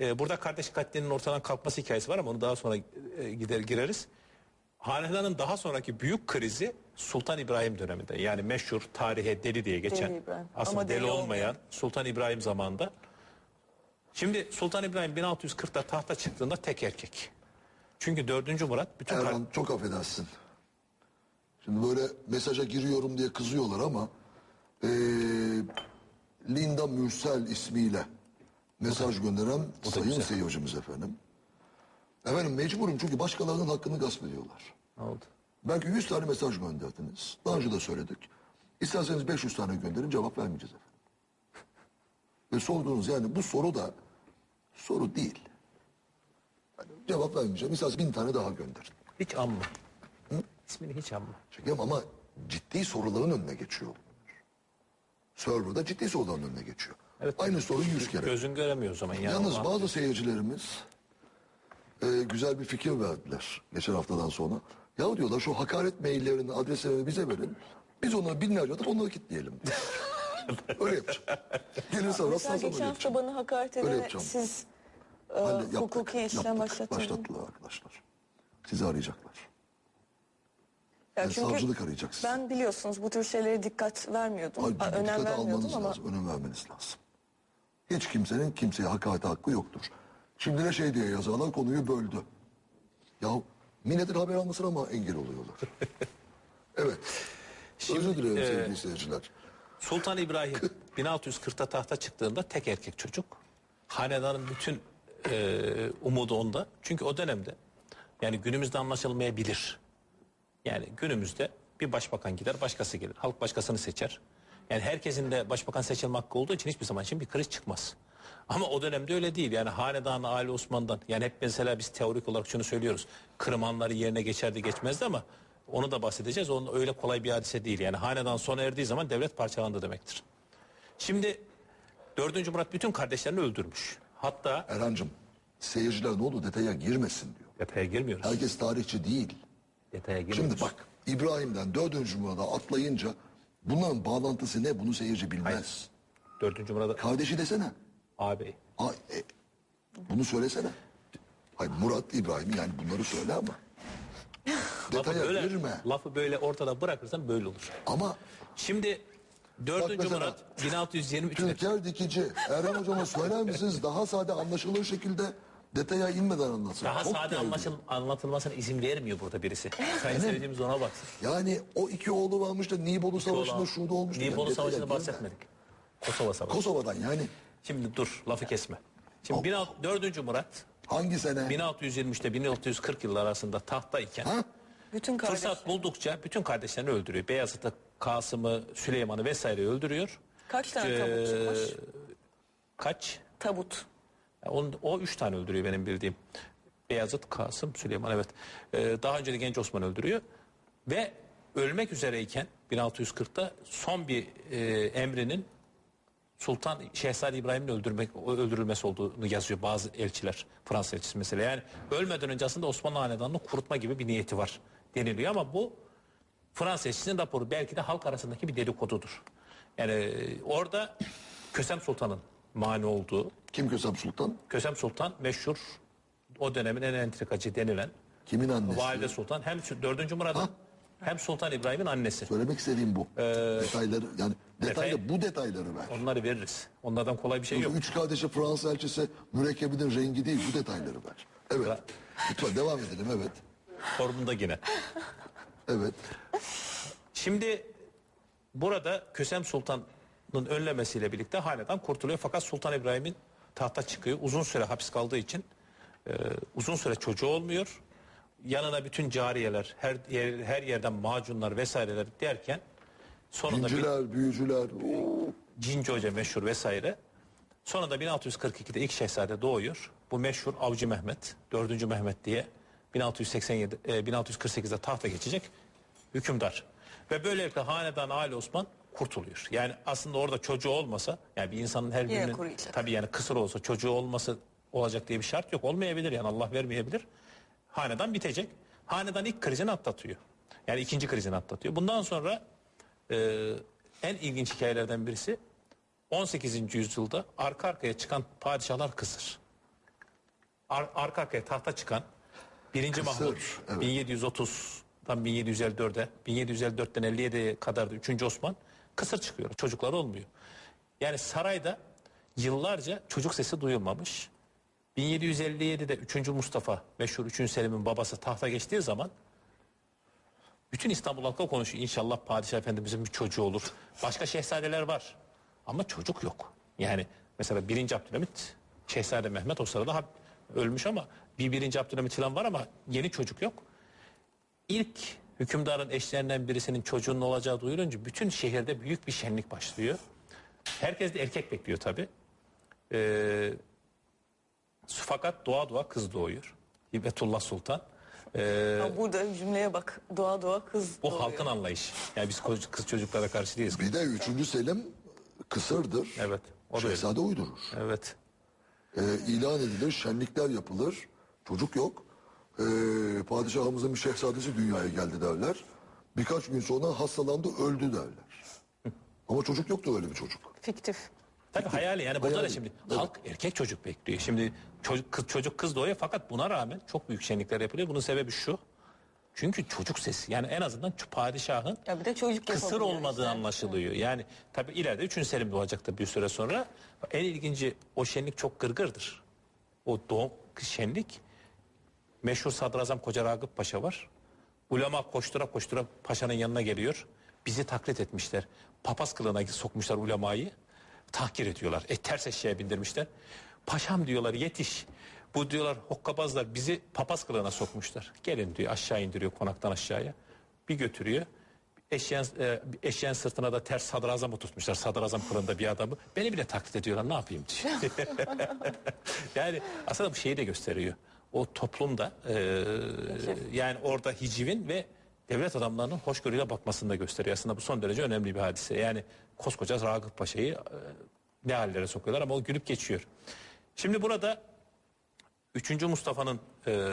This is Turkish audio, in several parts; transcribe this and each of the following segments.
e, burada kardeş katlinin ortadan kalkması hikayesi var ama onu daha sonra e, gider gireriz. Hanedanın daha sonraki büyük krizi Sultan İbrahim döneminde. Yani meşhur tarihe deli diye geçen Deli İbrahim. aslında Ama deli, deli olmayan olmayan. Sultan İbrahim zamanında. Şimdi Sultan İbrahim 1640'da tahta çıktığında tek erkek. Çünkü 4. Murat bütün Erhan çok affedersin. Şimdi böyle mesaja giriyorum diye kızıyorlar ama eee, Linda Mürsel ismiyle mesaj gönderen sayın güzel. seyircimiz efendim. Efendim mecburum çünkü başkalarının hakkını gasp ediyorlar. Oldu? Belki 100 tane mesaj gönderdiniz. Daha önce de söyledik. İsterseniz 500 tane gönderin cevap vermeyeceğiz efendim. Ve sorduğunuz yani bu soru da soru değil. Yani cevap vermeyeceğim. İsterseniz bin tane daha gönderin. Hiç anma. İsmini hiç anma. Çekeyim ama ciddi soruların önüne geçiyor. Server'da ciddi soruların önüne geçiyor. Evet. Aynı soruyu yüz kere. Gözün göremiyor o zaman. Yani Yalnız Ama- bazı seyircilerimiz e, güzel bir fikir verdiler geçen haftadan sonra. Ya diyorlar şu hakaret maillerini, adreslerini bize verin. Biz onları binlerce atıp onları kilitleyelim. Öyle yapacağım. Gelirse Mesela rastlarsam öyle geçen hafta yapacağım. bana hakaret Öyle edene yapacağım. siz e, Halle- yaptık, hukuki işlem yaptık. başlatın. Başlattılar arkadaşlar. Sizi arayacaklar. Ya Yani çünkü savcılık arayacak sizi. Ben biliyorsunuz bu tür şeylere dikkat vermiyordum. Halbuki A- önem dikkate vermiyordum almanız ama lazım. Önem vermeniz lazım. Hiç kimsenin kimseye hakarete hakkı yoktur. Şimdi de şey diye yazarlar konuyu böldü. Ya milletin haber almasına ama engel oluyorlar. evet. Özür dilerim e, sevgili seyirciler. Sultan İbrahim 1640'ta tahta çıktığında tek erkek çocuk. Hanedanın bütün e, umudu onda. Çünkü o dönemde yani günümüzde anlaşılmayabilir. Yani günümüzde bir başbakan gider başkası gelir. Halk başkasını seçer. Yani herkesin de başbakan seçilme hakkı olduğu için hiçbir zaman için bir kriz çıkmaz. Ama o dönemde öyle değil. Yani hanedan Ali Osman'dan yani hep mesela biz teorik olarak şunu söylüyoruz. Kırmanları yerine geçerdi geçmezdi ama onu da bahsedeceğiz. Onun öyle kolay bir hadise değil. Yani hanedan sona erdiği zaman devlet parçalandı demektir. Şimdi 4. Murat bütün kardeşlerini öldürmüş. Hatta Erhan'cığım seyirciler ne oldu detaya girmesin diyor. detaya girmiyoruz. Herkes tarihçi değil. Detaya girmiyoruz. Şimdi bak İbrahim'den dördüncü Murat'a atlayınca bunların bağlantısı ne bunu seyirci bilmez. Hayır. 4. Murat'a Kardeşi desene. ağabey. Ay, e, bunu söylesene. Hayır Murat İbrahim yani bunları söyle ama. Lafı Detaya böyle, girme. lafı böyle ortada bırakırsan böyle olur. Ama Şimdi 4. Bak mesela, Murat 1623'te Türker Dikici, Erhan Hocama söyler misiniz daha sade anlaşılır şekilde detaya inmeden anlatsın. daha Çok sade geldi. anlaşıl, anlatılmasına izin vermiyor burada birisi. Sayın ona baksın. Yani o iki oğlu varmış da Nibolu Savaşı'nda şurada olmuştu. Nibolu Yani Savaşı'nda bahsetmedik. Kosova Savaşı. Kosova'dan yani Şimdi dur lafı kesme. Şimdi 4. Murat hangi sene? 1623'te 1640 yıllar arasında tahttayken Ha? bütün kardeş fırsat buldukça bütün kardeşlerini öldürüyor. Beyazıt'ı, Kasım'ı, Süleyman'ı vesaire öldürüyor. kaç tane Ee, tabut var? Kaç? Tabut. Onun- o üç tane öldürüyor benim bildiğim. Beyazıt, Kasım, Süleyman evet. Ee, daha önce de Genç Osman öldürüyor. Ve ölmek üzereyken 1640'ta son bir e, emrinin Sultan Şehzade İbrahim'in öldürmek öldürülmesi olduğunu yazıyor bazı elçiler. Fransız elçisi mesela. Yani ölmeden önce aslında Osmanlı Hanedanı'nı kurutma gibi bir niyeti var deniliyor ama bu Fransız elçisinin raporu belki de halk arasındaki bir dedikodudur. Yani e, orada Kösem Sultan'ın mani olduğu Kim Kösem Sultan? Kösem Sultan meşhur o dönemin en entrikacı denilen Kimin annesi? Valide Sultan hem 4. Murad'ın Ha? hem Sultan İbrahim'in annesi. Söylemek istediğim bu. detayları yani detaylı detay- bu detayları ver. Onları veririz. Onlardan kolay bir şey yok. Üç kardeşi Fransız elçisi mürekkebinin rengi değil bu detayları ver. Evet. Lütfen devam edelim evet. Formunda yine. Evet. Şimdi burada Kösem Sultan'ın önlemesiyle birlikte hanedan kurtuluyor. Fakat Sultan İbrahim'in tahta çıkıyor. Uzun süre hapis kaldığı için e, uzun süre çocuğu olmuyor. Yanına bütün cariyeler, her yer, her yerden macunlar vesaireler derken sonunda bir, Dinciler, büyücüler. oo. Cinci Hoca meşhur vesaire. Sonra da 1642'de ilk şehzade doğuyor. Bu meşhur Avcı Mehmet, 4. Mehmet diye 1687 e, 1648'de tahta geçecek hükümdar. Ve böylelikle hanedan Ali Osman kurtuluyor. Yani aslında orada çocuğu olmasa yani bir insanın her Yine birinin kuruyacak. tabii yani kısır olsa çocuğu olması olacak diye bir şart yok. Olmayabilir yani Allah vermeyebilir. Hanedan bitecek. Hanedan ilk krizini atlatıyor. Yani ikinci krizini atlatıyor. Bundan sonra e, en ilginç hikayelerden birisi 18. yüzyılda arka arkaya çıkan padişahlar kısır. ar- arka arkaya tahta çıkan 1. Kısır, Mahmut evet. 1730'dan 1754'e 1754'ten 57'ye kadar da 3. Osman kısır çıkıyor. Çocuklar olmuyor. Yani sarayda yıllarca çocuk sesi duyulmamış. 1757'de 3. Mustafa meşhur 3. Selim'in babası tahta geçtiği zaman bütün İstanbul halkı konuşuyor. İnşallah Padişah Efendimizin bir çocuğu olur. Başka şehzadeler var. Ama çocuk yok. Yani mesela 1. Abdülhamit Şehzade Mehmet o sırada ölmüş ama bir 1. Abdülhamit falan var ama yeni çocuk yok. İlk hükümdarın eşlerinden birisinin çocuğunun olacağı duyulunca bütün şehirde büyük bir şenlik başlıyor. Herkes de erkek bekliyor tabi. Ee, fakat doğa doğa kız doğuyor. Hibetullah Sultan. Ee, Ya burada cümleye bak. Doğa doğa kız bu doğuyor. halkın anlayışı. Yani biz kız, çocuklara karşı değiliz. Bir de 3. Selim kısırdır. Evet. O da öyle. Şehzade uydurur. Evet. Ee, ilan edilir, şenlikler yapılır. Çocuk yok. Ee, padişahımızın bir şehzadesi dünyaya geldi derler. Birkaç gün sonra hastalandı, öldü derler. Ama çocuk yoktu öyle bir çocuk. Fiktif. Tabii hayali yani burada da şimdi halk erkek çocuk bekliyor. Şimdi çocuk kız, çocuk kız doğuyor fakat buna rağmen çok büyük şenlikler yapılıyor. Bunun sebebi şu. Çünkü çocuk sesi yani en azından şu padişahın Ya bir de çocuk kısır yapabiliyor olmadığı işte. anlaşılıyor. Yani tabii ileride 3. Selim doğacak da bir süre sonra. En ilginci o şenlik çok gırgırdır. O doğum şenlik meşhur Sadrazam Koca Ragıp Paşa var. Ulema koştura koştura paşanın yanına geliyor. Bizi taklit etmişler. Papaz kılığına sokmuşlar ulemayı. Tahkir ediyorlar. E, ters eşeğe bindirmişler. Paşam diyorlar yetiş. Bu diyorlar hokkabazlar bizi papaz kılığına sokmuşlar. Gelin diyor aşağı indiriyor konaktan aşağıya. Bir götürüyor. Eşeğin, e, eşeğin sırtına da ters sadrazam oturtmuşlar. Sadrazam kılığında bir adamı. Beni bile taklit ediyorlar ne yapayım diyor. yani aslında bu şeyi de gösteriyor. O toplumda e, yani orada hicivin ve devlet adamlarının hoşgörüyle bakmasını da gösteriyor. Aslında bu son derece önemli bir hadise. Yani koskoca Ragıp Paşa'yı e, ne hallere sokuyorlar ama o gülüp geçiyor. Şimdi burada 3. Mustafa'nın e,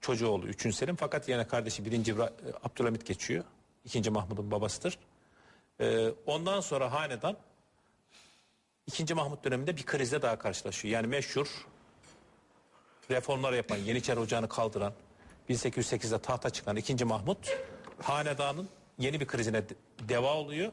çocuğu oldu 3. Selim fakat yine kardeşi 1. İbra- e, Abdülhamit geçiyor. 2. Mahmud'un babasıdır. E, ondan sonra hanedan 2. Mahmut döneminde bir krizle daha karşılaşıyor. Yani meşhur reformlar yapan, Yeniçeri Ocağı'nı kaldıran, 1808'de tahta çıkan 2. Mahmut hanedanın yeni bir krizine de- deva oluyor.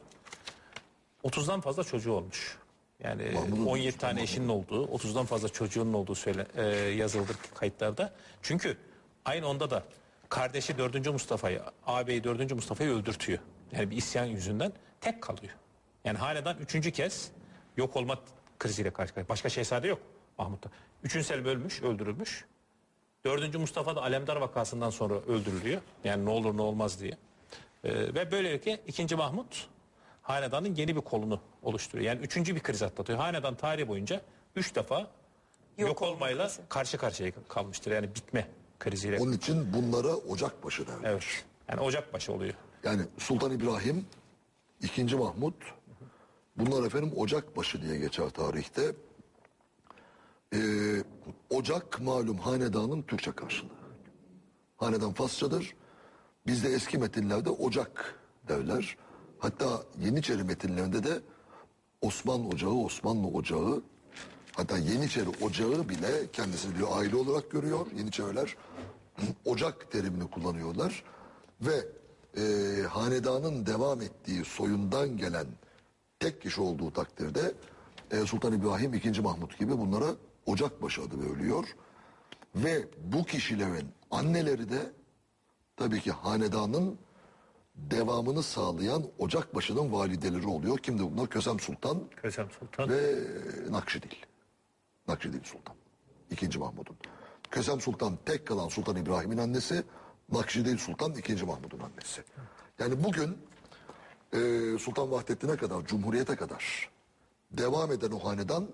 30'dan fazla çocuğu olmuş. Yani Mahmud'un 17 tane eşinin olduğu, 30'dan fazla çocuğunun olduğu söyle e, yazılıdır kayıtlarda. Çünkü aynı onda da kardeşi 4. Mustafa'yı, ağabeyi 4. Mustafa'yı öldürtüyor. Yani bir isyan yüzünden tek kalıyor. Yani hanedan üçüncü kez yok olma kriziyle karşı karşıya. Başka şehzade yok Mahmut'ta. Üçüncü Selim ölmüş, öldürülmüş. Dördüncü Mustafa da Alemdar vakasından sonra öldürülüyor. Yani ne olur ne olmaz diye. Ee, ve böylelikle ikinci Mahmut hanedanın yeni bir kolunu oluşturuyor. Yani üçüncü bir kriz atlatıyor. Hanedan tarihi boyunca üç defa yok, olma olmayla krizi. karşı karşıya kalmıştır. Yani bitme kriziyle. Onun için bunlara ocakbaşı derler. Evet. Yani Ocakbaşı oluyor. Yani Sultan İbrahim, 2. Mahmut, bunlar efendim Ocakbaşı diye geçer tarihte. Ee, Ocak malum hanedanın Türkçe karşılığı. Hanedan Farsçadır. Bizde eski metinlerde Ocak derler. Hatta Yeniçeri metinlerinde de Osman Ocağı, Osmanlı Ocağı, hatta Yeniçeri Ocağı bile kendisini bir aile olarak görüyor. Yeniçeriler Ocak terimini kullanıyorlar. Ve e, hanedanın devam ettiği soyundan gelen tek kişi olduğu takdirde e, Sultan İbrahim II. Mahmut gibi bunlara Ocakbaşı adı veriliyor. Ve bu kişilerin anneleri de tabii ki hanedanın devamını sağlayan Ocakbaşı'nın valideleri oluyor. Kimdi bunlar? Kösem Sultan Kösem Sultan. ve Nakşidil. Nakşidil Sultan. İkinci Mahmud'un. Kösem Sultan tek kalan Sultan İbrahim'in annesi. Nakşidil Sultan ikinci Mahmud'un annesi. Yani bugün e, Sultan Vahdettin'e kadar, Cumhuriyet'e kadar devam eden o hanedan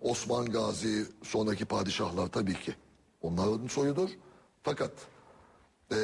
Osman Gazi, sonraki padişahlar tabii ki onların soyudur. Fakat e,